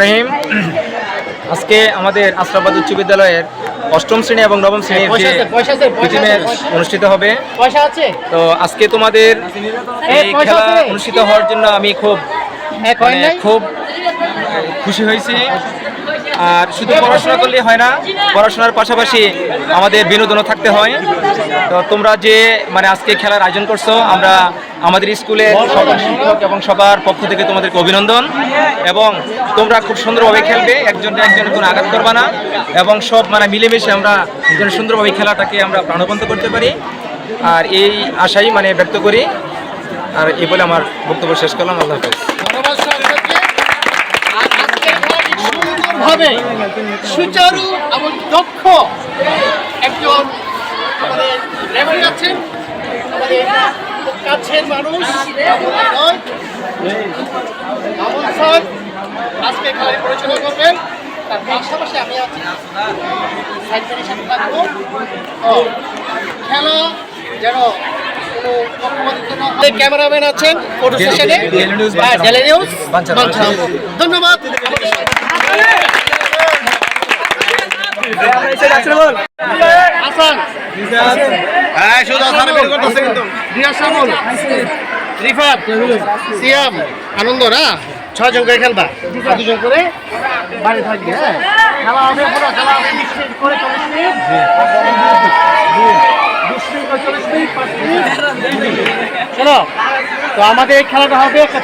রহিম। আজকে আমাদের আশরাফাদ উচ্চ বিদ্যালয়ের অষ্টম শ্রেণি এবং নবম শ্রেণির যে অনুষ্ঠিত হবে। পয়সা আছে। তো আজকে তোমাদের এই খেলা অনুষ্ঠিত হওয়ার জন্য আমি খুব মানে খুব খুশি হয়েছি। আর শুধু পড়াশোনা করলে হয় না পড়াশোনার পাশাপাশি আমাদের বিনোদনও থাকতে হয়। তো তোমরা যে মানে আজকে খেলার আয়োজন করছ আমরা আমাদের সকল শিক্ষক এবং সবার পক্ষ থেকে তোমাদেরকে অভিনন্দন। এবং তোমরা খুব সুন্দরভাবে খেলবে একজন একজনের কোনো আঘাত করবে না। এবং সব মানে মিলেমিশে আমরা যেন সুন্দরভাবে খেলাটাকে আমরা প্রাণবন্ত করতে পারি। আর এই আশাই মানে ব্যক্ত করি। আর এই বলে আমার বক্তব্য শেষ করলাম। আল্লাহ হাফেজ। সুচারু এবং দক্ষ একজন আমাদের আছেন কাছের মানুষ। স্যার আজকে খেলাটি পরিচালনা করবেন। তার পাশাপাশি আমি আছি। সাইকেলের সাথে থাকব। খেলা যেন ক্যামেরাম্যান আছেন ফটো সেশনে। হ্যাঁ। ধন্যবাদ। হ্যাঁ আনন্দ, না? ছজন করে খেলবা। দুজন করে থাকবে হ্যাঁ? তো আমাদের এই খেলাটা হবে একটা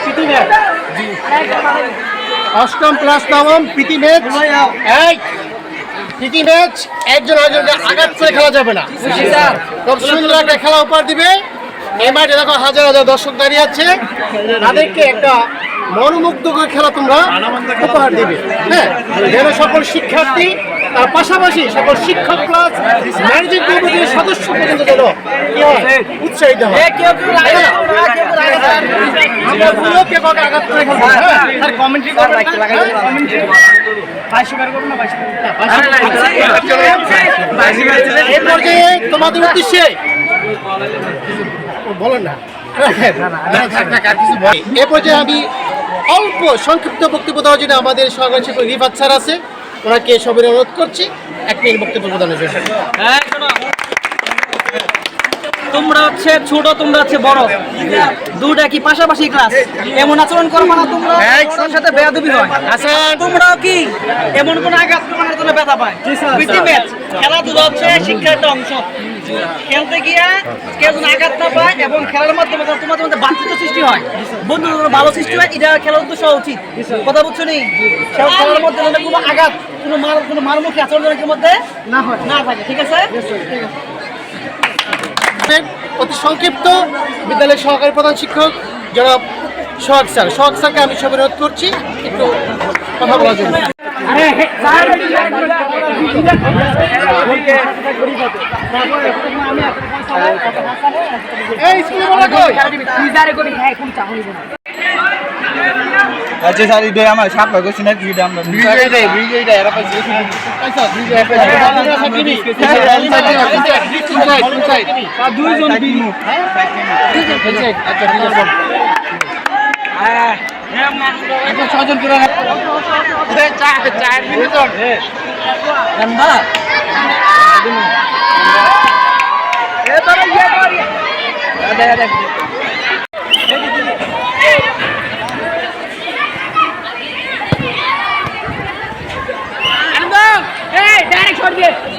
অষ্টম প্লাস নবম প্রীতি ম্যাচ। এই প্রীতি ম্যাচ, একজন আরেকজনকে আঘাত করে খেলা যাবে না। খুব সুন্দর একটা খেলা উপহার দিবে। এবার এরকম হাজার হাজার দর্শক দাঁড়িয়ে আছে। তাদেরকে একটা মনোমুগ্ধকর খেলা তোমরা উপহার দিবে। হ্যাঁ যেন সকল শিক্ষার্থী, তার পাশাপাশি সকল শিক্ষক ক্লাস সদস্য পর্যন্ত যেন উৎসাহিত হয়। আমরা পুরো কে কাউকে আঘাত করে খেলব না? এই পর্যায়ে তোমাদের উদ্দেশ্যে বলেন না। এ পর্যায়ে আমি অল্প সংক্ষিপ্ত বক্তব্য দেওয়ার জন্য আমাদের সহকারী শিক্ষক রিফাত স্যার আছে। ওনাকে সবের অনুরোধ করছি। এক মিনিট বক্তব্য প্রদানের জন্য। হ্যাঁ। তোমরা হচ্ছে ছোট তোমরা হচ্ছে বড়। দুটা কি পাশাপাশি ক্লাস এমন আচরণ করব না তোমরা? তোমার সাথে বেয়াদবি হয়। হাসান তোমরাও কি এমন কোন আঘাত তোমার জন্য ব্যথা পায়? প্রীতি ম্যাচ খেলাধুলা হচ্ছে শিক্ষার একটা অংশ। খেলতে গিয়ে কেউ যেন আঘাত না পায় এবং খেলার মাধ্যমে যেন তোমাদের মধ্যে বাচ্চিত্ব সৃষ্টি হয়। বন্ধু ভালো সৃষ্টি হয় এটা খেলার উদ্দেশ্য হওয়া উচিত। কথা বুঝছ নি? খেলা- খেলার মধ্যে কোনো আঘাত কোনো মার কোনো মারমুখী আচরণ যেন মধ্যে না হয়। না থাকে ঠিক আছে। অতি সংক্ষিপ্ত। বিদ্যালয়ের সহকারী প্রধান শিক্ষক জনাব সোহাগ স্যার। সোহাগ স্যারকে আমি সবের অনুরোধ করছি। একটু কথা বলার জন্য। এই স্কুলে বলা কই? আচ্ছা স্যার আমার সাপ লাগছে না কি দাম বিজয় দেয় বিজয় দেয় এরা পাইছে। দুইজন আচ্ছা ছজন চার চার মিনিট এ তোরা ইয়ে কর Jorge!